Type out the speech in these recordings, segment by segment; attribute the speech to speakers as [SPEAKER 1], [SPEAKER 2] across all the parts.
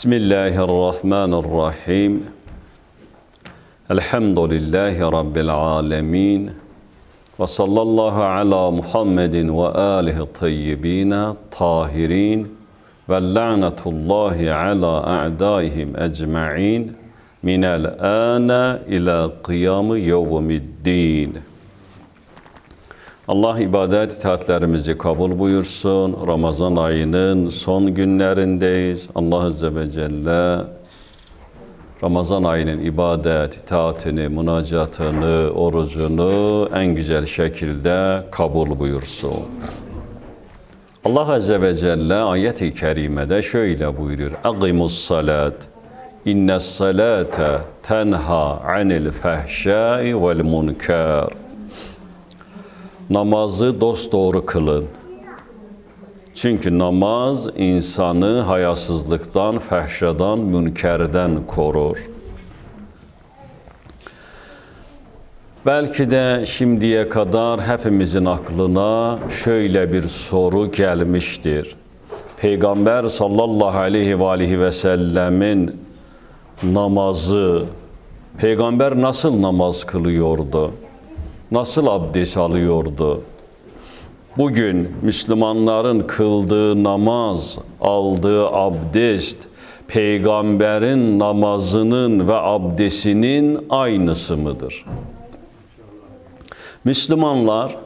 [SPEAKER 1] بسم الله الرحمن الرحيم الحمد لله رب العالمين وصلى الله على محمد وآله الطيبين الطاهرين واللعنة الله على أعدائهم أجمعين من الآن إلى قيام يوم الدين Allah ibadet itaatlerimizi kabul buyursun. Ramazan ayının son günlerindeyiz. Allah Azze ve Celle Ramazan ayının ibadet, itaatini, münacatını, orucunu en güzel şekilde kabul buyursun. Allah Azze ve Celle ayet-i kerimede şöyle buyurur. Agimus salat. Salate tenha anil fehşai vel munkar. Namazı dosdoğru kılın. Çünkü namaz insanı hayasızlıktan, fəhşadan, münkerden korur. Belki de şimdiye kadar hepimizin aklına şöyle bir soru gelmiştir. Peygamber sallallahu aleyhi ve aleyhi ve sellemin namazı, peygamber nasıl namaz kılıyordu? Nasıl abdest alıyordu? Bugün Müslümanların kıldığı namaz, aldığı abdest, peygamberin namazının ve abdestinin aynısı mıdır? Müslümanlar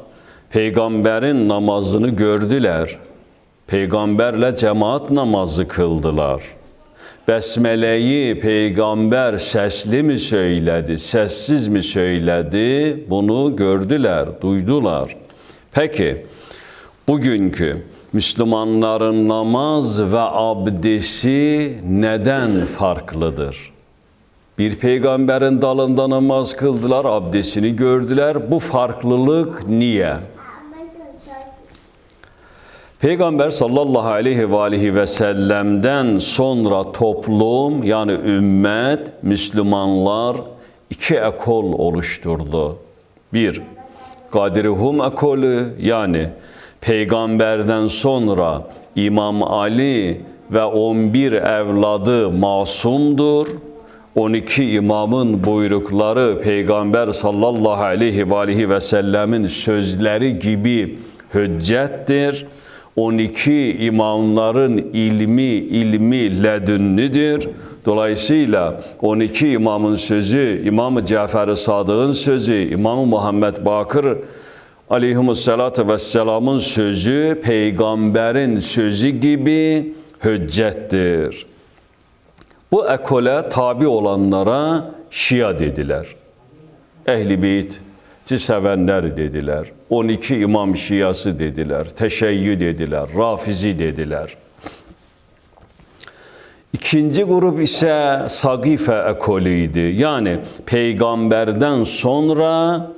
[SPEAKER 1] peygamberin namazını gördüler. Peygamberle cemaat namazı kıldılar. Besmele'yi peygamber sesli mi söyledi, sessiz mi söyledi? Bunu gördüler, duydular. Peki bugünkü Müslümanların namaz ve abdesti neden farklıdır? Bir peygamberin dalında namaz kıldılar, abdestini gördüler. Bu farklılık niye? Peygamber sallallahu aleyhi ve aleyhi ve sellem'den sonra toplum yani ümmet, Müslümanlar iki ekol oluşturdu. Bir, Kadirhum ekolü yani peygamberden sonra İmam Ali ve 11 evladı masumdur. 12 imamın buyrukları peygamber sallallahu aleyhi ve aleyhi ve sellemin sözleri gibi hüccettir. 12 imamların ilmi ilmi ledünnidir. Dolayısıyla 12 imamın sözü, İmam-ı Cafer-i Sadık'ın sözü, İmam Muhammed Bakır aleyhissalatu vesselamın sözü peygamberin sözü gibi hüccettir. Bu ekole tabi olanlara Şia dediler. Ehli beyt sevenler dediler. 12 imam şiası dediler. Teşeyyü dediler. Rafizi dediler. İkinci grup ise Sagife ekolüydü. Yani peygamberden sonra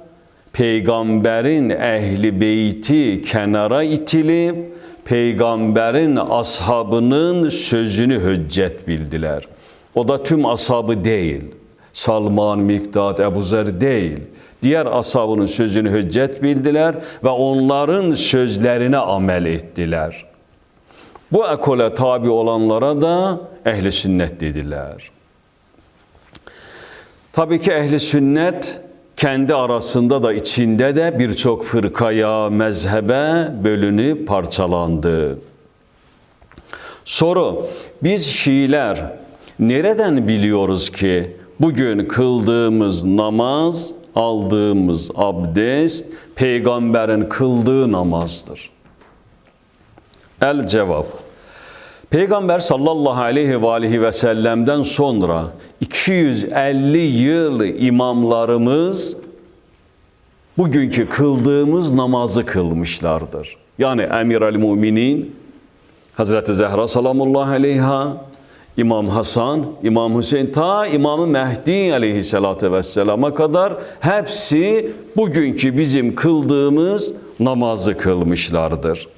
[SPEAKER 1] peygamberin ehli beyti kenara itilip peygamberin ashabının sözünü hüccet bildiler. O da tüm ashabı değil. Salman, Mikdad, Ebu Zer değil. Diğer ashabının sözünü hüccet bildiler ve onların sözlerine amel ettiler. Bu ekole tabi olanlara da ehli sünnet dediler. Tabii ki ehli sünnet kendi arasında da içinde de birçok fırkaya, mezhebe bölünüp parçalandı. Soru, biz Şiiler nereden biliyoruz ki bugün kıldığımız namaz, aldığımız abdest peygamberin kıldığı namazdır? El cevap. Peygamber sallallahu aleyhi ve aleyhi ve sellem'den sonra 250 yıl imamlarımız bugünkü kıldığımız namazı kılmışlardır. Yani Emir el Müminin Hazreti Zehra salamullahi aleyha, İmam Hasan, İmam Hüseyin ta İmam Mehdi aleyhissalatü vesselama kadar hepsi bugünkü bizim kıldığımız namazı kılmışlardır.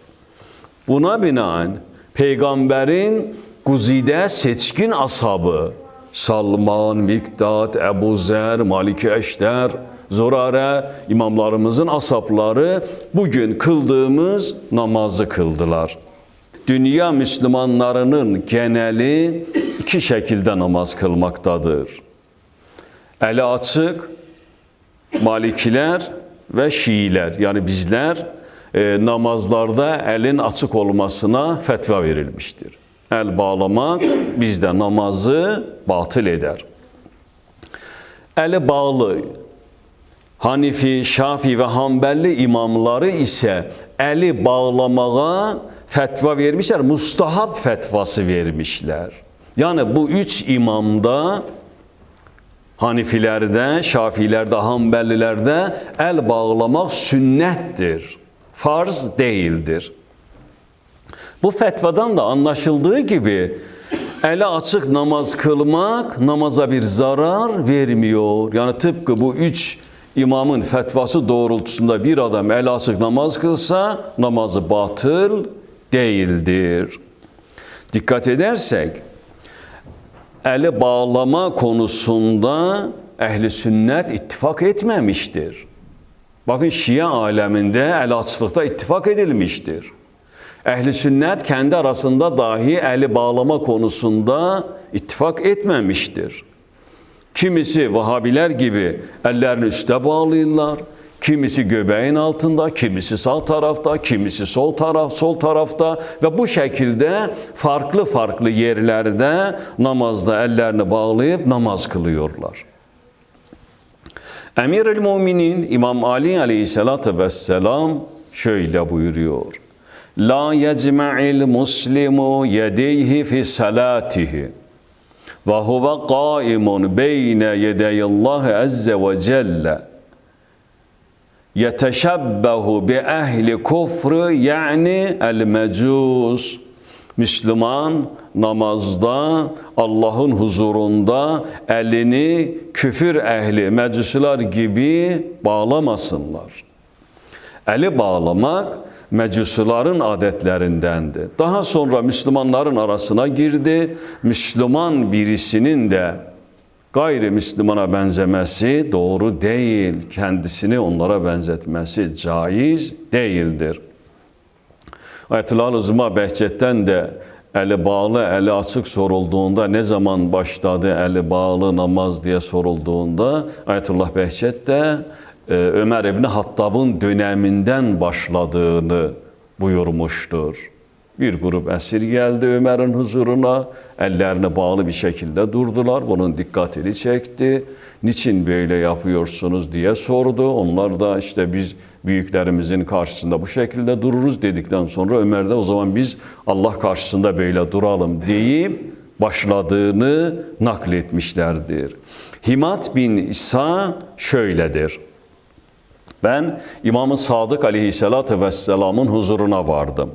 [SPEAKER 1] Buna binaen peygamberin guzide seçkin ashabı Salman, Mikdad, Ebu Zer, Malik-i Eşter, Zurare imamlarımızın asapları bugün kıldığımız namazı kıldılar. Dünya Müslümanlarının geneli iki şekilde namaz kılmaktadır. Eli açık Malikiler ve Şiiler yani bizler e, namazlarda elin açık olmasına fetva verilmiştir. El bağlamak bizde namazı batıl eder. Eli bağlı Hanifi, Şafi ve Hanbelli imamları ise eli bağlamağa fetva vermişler. Mustahap fetvası vermişler. Yani bu üç imamda Hanifilerde, Şafilerde, Hanbellilerde el bağlamak sünnettir. Farz değildir. Bu fetvadan da anlaşıldığı gibi eli açık namaz kılmak namaza bir zarar vermiyor. Yani tıpkı bu üç imamın fetvası doğrultusunda bir adam el açık namaz kılsa namazı batıl değildir. Dikkat edersek eli bağlama konusunda ehli sünnet ittifak etmemiştir. Bakın Şia aleminde el açlıkta ittifak edilmiştir. Ehli sünnet kendi arasında dahi eli bağlama konusunda ittifak etmemiştir. Kimisi Vahabiler gibi ellerini üste bağlıyorlar. Kimisi göbeğin altında, kimisi sağ tarafta, kimisi sol taraf, sol tarafta ve bu şekilde farklı farklı yerlerde namazda ellerini bağlayıp namaz kılıyorlar. Emir-i Müminin İmam Ali aleyhissalatü vesselam şöyle buyuruyor. La yecma'il muslimu yedeyhi fi salatihi ve huve qaimun beyne yedeyillahi azze ve celle yeteşebbehu bi ehli kufrı yani el mecus Müslüman namazda Allah'ın huzurunda elini küfür ehli mecusular gibi bağlamasınlar. Eli bağlamak mecusuların adetlerindendi. Daha sonra Müslümanların arasına girdi. Müslüman birisinin de gayrimüslimana benzemesi doğru değil. Kendisini onlara benzetmesi caiz değildir. Ayetullah Züma Behçet'ten de eli bağlı, eli açık sorulduğunda ne zaman başladı eli bağlı namaz diye sorulduğunda Ayetullah Behçet de e, Ömer İbni Hattab'ın döneminden başladığını buyurmuştur. Bir grup esir geldi Ömer'in huzuruna, ellerini bağlı bir şekilde durdular. Bunun dikkatini çekti. Niçin böyle yapıyorsunuz diye sordu. Onlar da işte biz büyüklerimizin karşısında bu şekilde dururuz dedikten sonra Ömer de o zaman biz Allah karşısında böyle duralım deyip başladığını nakletmişlerdir. Himat bin İsa şöyledir. Ben İmam-ı Sadık aleyhissalatü vesselamın huzuruna vardım.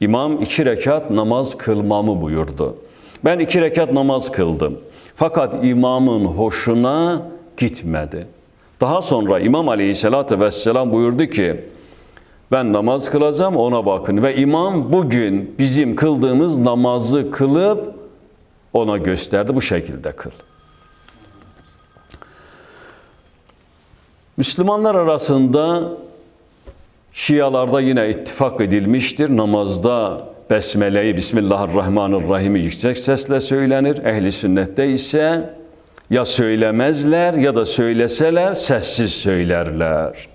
[SPEAKER 1] İmam iki rekat namaz kılmamı buyurdu. Ben iki rekat namaz kıldım. Fakat imamın hoşuna gitmedi. Daha sonra İmam Aleyhisselatü Vesselam buyurdu ki, ben namaz kılacağım ona bakın. Ve imam bugün bizim kıldığımız namazı kılıp ona gösterdi bu şekilde kıl. Müslümanlar arasında Şialarda yine ittifak edilmiştir. Namazda Besmele'yi Bismillahirrahmanirrahim'i yüksek sesle söylenir. Ehli sünnette ise ya söylemezler ya da söyleseler sessiz söylerler.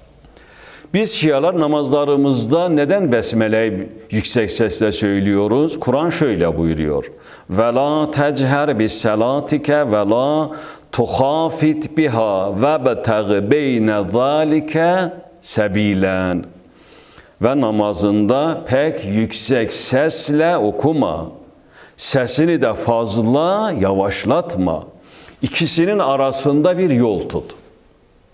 [SPEAKER 1] Biz Şialar namazlarımızda neden Besmele'yi yüksek sesle söylüyoruz? Kur'an şöyle buyuruyor. Ve la techer bis salatike ve la tuhafit biha ve betagi beyne zalike sebilen ve namazında pek yüksek sesle okuma. Sesini de fazla yavaşlatma. İkisinin arasında bir yol tut.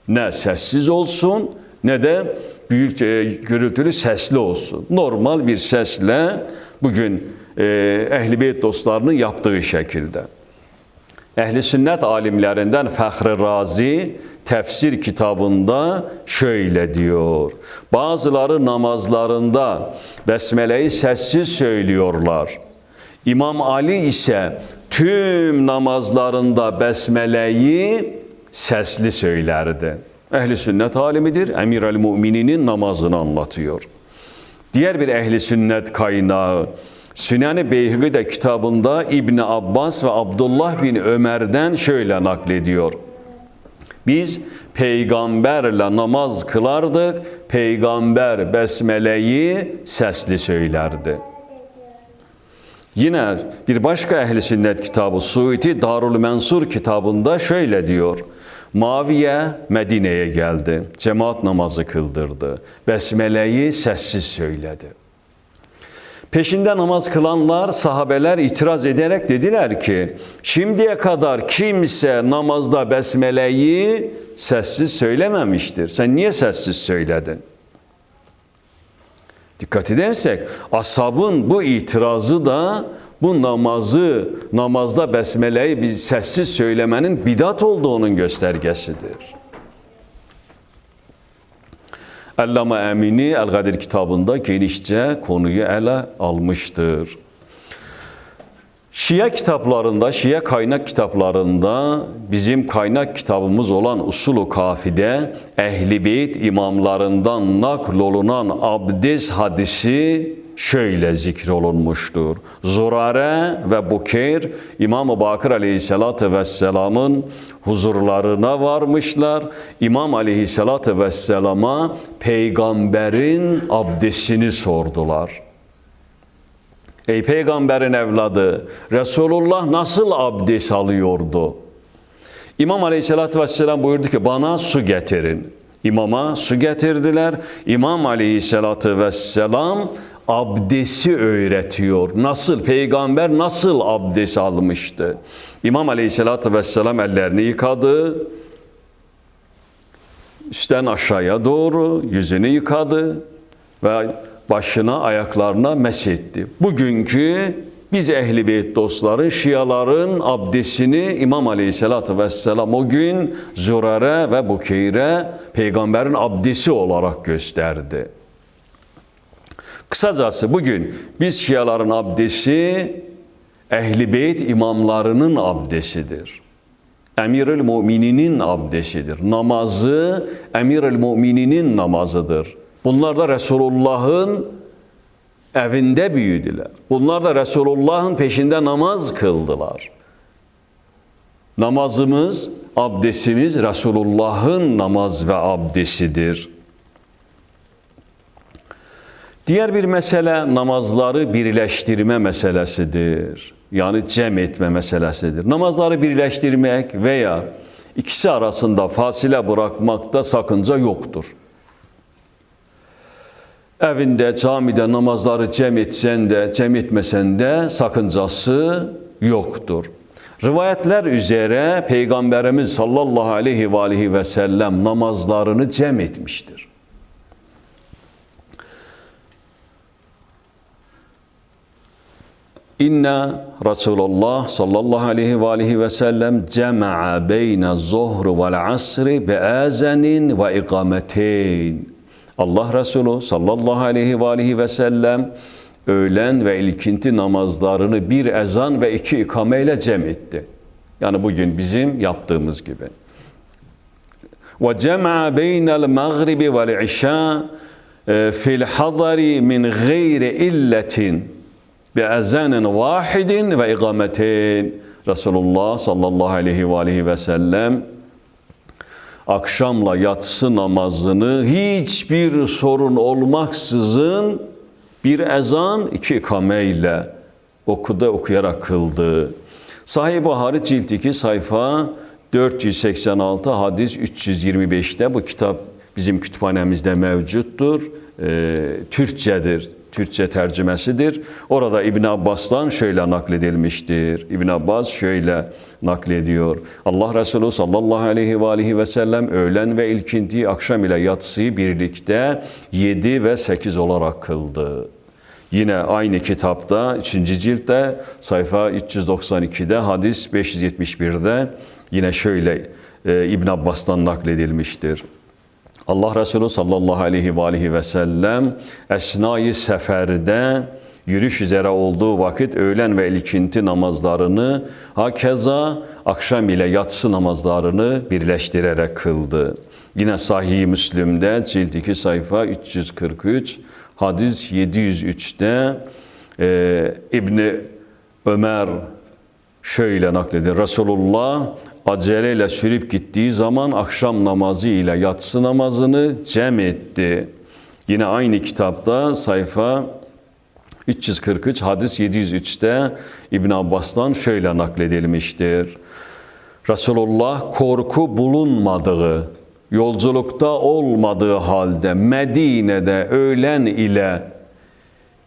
[SPEAKER 1] Ne sessiz olsun ne de büyük e, gürültülü sesli olsun. Normal bir sesle bugün e, Ehl-i Beyt dostlarının yaptığı şekilde. Ehli sünnet alimlerinden Fahri Razi tefsir kitabında şöyle diyor. Bazıları namazlarında besmeleyi sessiz söylüyorlar. İmam Ali ise tüm namazlarında besmeleyi sesli söylerdi. Ehli sünnet alimidir. Emir el Mu'mininin namazını anlatıyor. Diğer bir ehli sünnet kaynağı Beyhıkı de kitabında İbni Abbas ve Abdullah bin Ömer'den şöyle naklediyor. Biz peygamberle namaz kılardık. Peygamber besmeleyi sesli söylerdi. Yine bir başka ehli sünnet kitabı Suudi Darul Mensur kitabında şöyle diyor. Maviye Medine'ye geldi. Cemaat namazı kıldırdı. Besmeleyi sessiz söyledi. Peşinde namaz kılanlar, sahabeler itiraz ederek dediler ki, şimdiye kadar kimse namazda besmeleyi sessiz söylememiştir. Sen niye sessiz söyledin? Dikkat edersek ashabın bu itirazı da bu namazı, namazda besmeleyi bir sessiz söylemenin bidat olduğunun göstergesidir. Allama Emini El-Gadir kitabında genişçe konuyu ele almıştır. Şia kitaplarında, Şia kaynak kitaplarında bizim kaynak kitabımız olan Usul-u Kafi'de Ehli Beyt imamlarından naklolunan abdest hadisi şöyle zikrolunmuştur. Zurare ve Bukeyr İmam-ı Bakır Aleyhisselatü Vesselam'ın huzurlarına varmışlar. İmam Aleyhisselatü Vesselam'a peygamberin abdestini sordular. Ey peygamberin evladı, Resulullah nasıl abdest alıyordu? İmam Aleyhisselatü Vesselam buyurdu ki bana su getirin. İmama su getirdiler. İmam Aleyhisselatü Vesselam abdesti öğretiyor. Nasıl peygamber nasıl abdest almıştı? İmam Aleyhisselatü Vesselam ellerini yıkadı. Üstten aşağıya doğru yüzünü yıkadı ve başına ayaklarına mesetti. Bugünkü biz ehli beyt dostları Şiaların abdestini İmam Aleyhisselatü Vesselam o gün Zürare ve Bukeyre peygamberin abdesti olarak gösterdi. Kısacası bugün biz Şiaların abdesti Ehli Beyt imamlarının abdesidir. Emirül Mu'mininin abdesidir. Namazı Emirül Mu'mininin namazıdır. Bunlar da Resulullah'ın evinde büyüdüler. Bunlar da Resulullah'ın peşinde namaz kıldılar. Namazımız, abdestimiz Resulullah'ın namaz ve abdesidir. Diğer bir mesele namazları birleştirme meselesidir. Yani cem etme meselesidir. Namazları birleştirmek veya ikisi arasında fasile bırakmakta sakınca yoktur. Evinde, camide namazları cem etsen de, cem etmesen de sakıncası yoktur. Rivayetler üzere Peygamberimiz sallallahu aleyhi ve aleyhi ve sellem namazlarını cem etmiştir. İnna Resulullah sallallahu aleyhi ve aleyhi ve sellem cema'a beyne zuhru vel asri bi azanin ve ikameteyn. Allah Resulü sallallahu aleyhi ve aleyhi ve sellem öğlen ve ilkinti namazlarını bir ezan ve iki ikameyle cem etti. Yani bugün bizim yaptığımız gibi. Ve cema'a beynel mağribi vel işa fil hadari min gayri illetin bi ezanin vahidin ve ikameteyn. Resulullah sallallahu aleyhi ve aleyhi ve sellem akşamla yatsı namazını hiçbir sorun olmaksızın bir ezan iki ikame ile okuda okuyarak kıldı. Sahih Buhari cilt 2 sayfa 486 hadis 325'te bu kitap bizim kütüphanemizde mevcuttur. Ee, Türkçedir. Türkçe tercümesidir. Orada İbn Abbas'tan şöyle nakledilmiştir. İbn Abbas şöyle naklediyor. Allah Resulü sallallahu aleyhi ve aleyhi ve sellem öğlen ve ilkinti akşam ile yatsıyı birlikte 7 ve 8 olarak kıldı. Yine aynı kitapta 3. ciltte sayfa 392'de hadis 571'de yine şöyle e, İbn Abbas'tan nakledilmiştir. Allah Resulü sallallahu aleyhi ve aleyhi ve sellem esnayı seferde yürüyüş üzere olduğu vakit öğlen ve ilkinti namazlarını hakeza akşam ile yatsı namazlarını birleştirerek kıldı. Yine Sahih-i Müslim'de cilt 2 sayfa 343 hadis 703'te e, İbni Ömer şöyle naklediyor. Resulullah aceleyle sürüp gittiği zaman akşam namazı ile yatsı namazını cem etti. Yine aynı kitapta sayfa 343 hadis 703'te İbn Abbas'tan şöyle nakledilmiştir. Resulullah korku bulunmadığı, yolculukta olmadığı halde Medine'de öğlen ile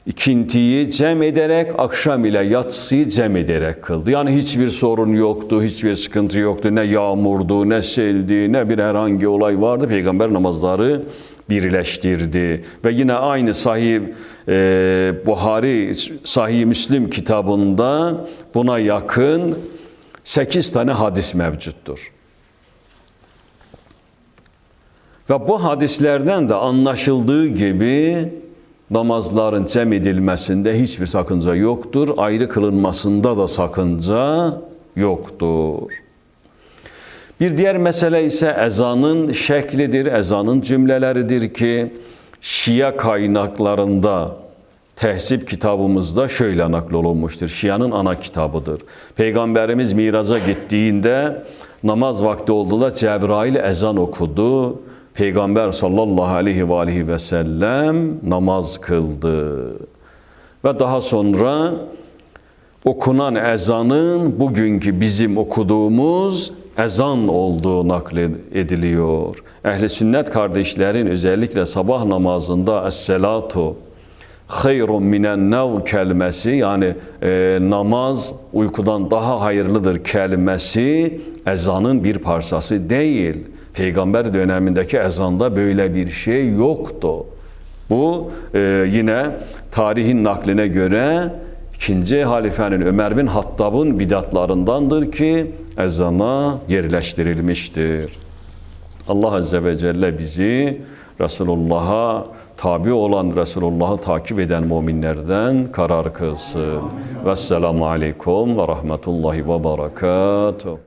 [SPEAKER 1] ikintiyi cem ederek, akşam ile yatsıyı cem ederek kıldı. Yani hiçbir sorun yoktu, hiçbir sıkıntı yoktu. Ne yağmurdu, ne seldi, ne bir herhangi olay vardı. Peygamber namazları birleştirdi. Ve yine aynı Sahih e, Buhari, Sahih Müslim kitabında buna yakın 8 tane hadis mevcuttur. Ve bu hadislerden de anlaşıldığı gibi namazların cem edilmesinde hiçbir sakınca yoktur. Ayrı kılınmasında da sakınca yoktur. Bir diğer mesele ise ezanın şeklidir, ezanın cümleleridir ki Şia kaynaklarında tehzip kitabımızda şöyle naklolunmuştur. Şia'nın ana kitabıdır. Peygamberimiz miraca gittiğinde namaz vakti olduğunda Cebrail ezan okudu. Peygamber sallallahu aleyhi ve aleyhi ve sellem namaz kıldı. Ve daha sonra okunan ezanın bugünkü bizim okuduğumuz ezan olduğu naklediliyor. Ehli sünnet kardeşlerin özellikle sabah namazında es-selatu hayrun minen nev kelimesi yani e, namaz uykudan daha hayırlıdır kelimesi ezanın bir parçası değil. Peygamber dönemindeki ezanda böyle bir şey yoktu. Bu e, yine tarihin nakline göre ikinci halifenin Ömer bin Hattab'ın bidatlarındandır ki ezana yerleştirilmiştir. Allah Azze ve Celle bizi Resulullah'a tabi olan Resulullah'ı takip eden müminlerden karar kılsın. Vesselamu aleyküm ve rahmetullahi ve berekatuhu.